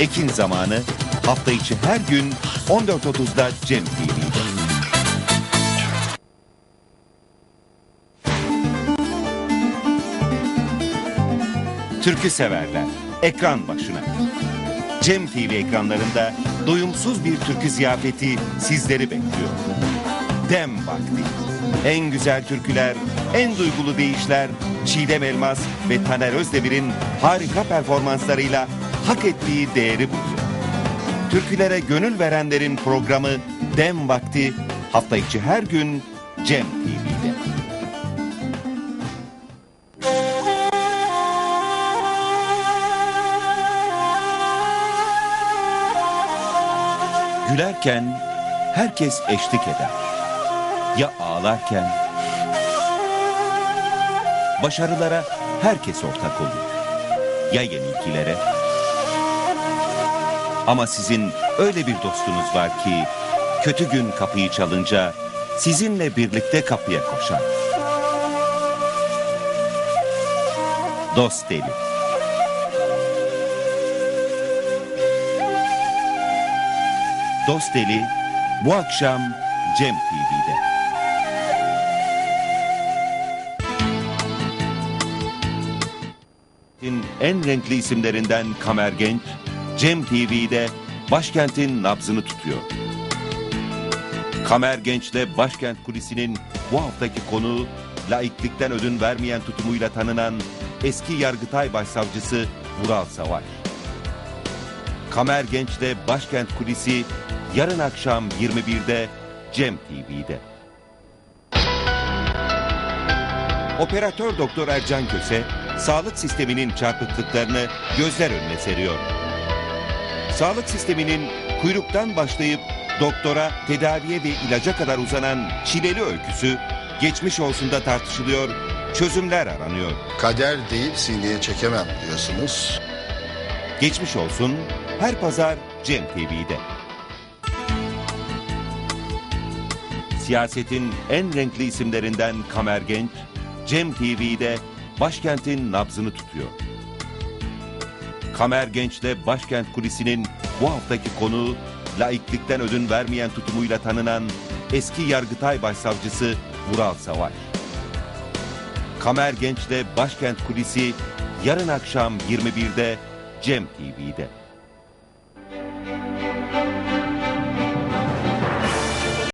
Ekin zamanı hafta içi her gün 14.30'da Cem TV'de. Türkü severler ekran başına. Cem TV ekranlarında doyumsuz bir türkü ziyafeti sizleri bekliyor. Dem vakti. En güzel türküler, en duygulu deyişler, Çiğdem Elmas ve Taner Özdemir'in harika performanslarıyla hak ettiği değeri buluyor. Türkülere gönül verenlerin programı Dem Vakti hafta içi her gün Cem TV'de. Gülerken herkes eşlik eder. Ya ağlarken? Başarılara herkes ortak olur. Ya yenilgilere? Ama sizin öyle bir dostunuz var ki kötü gün kapıyı çalınca sizinle birlikte kapıya koşar. Dost deli. Dost Deli bu akşam Cem TV'de. En renkli isimlerinden Kamer Genç, Cem TV'de başkentin nabzını tutuyor. Kamer Genç'le başkent kulisinin bu haftaki konuğu laiklikten ödün vermeyen tutumuyla tanınan eski Yargıtay Başsavcısı Vural Savaş. Kamer Genç'te Başkent Kulisi yarın akşam 21'de Cem TV'de. Operatör Doktor Ercan Köse, sağlık sisteminin çarpıklıklarını gözler önüne seriyor. Sağlık sisteminin kuyruktan başlayıp doktora, tedaviye ve ilaca kadar uzanan çileli öyküsü geçmiş olsun da tartışılıyor, çözümler aranıyor. Kader deyip sineye çekemem diyorsunuz. Geçmiş olsun her pazar Cem TV'de. Siyasetin en renkli isimlerinden Kamer Genç, Cem TV'de başkentin nabzını tutuyor. Kamer Genç'le başkent kulisinin bu haftaki konuğu laiklikten ödün vermeyen tutumuyla tanınan eski Yargıtay Başsavcısı Vural Savaş. Kamer Genç'le başkent kulisi yarın akşam 21'de Cem TV'de.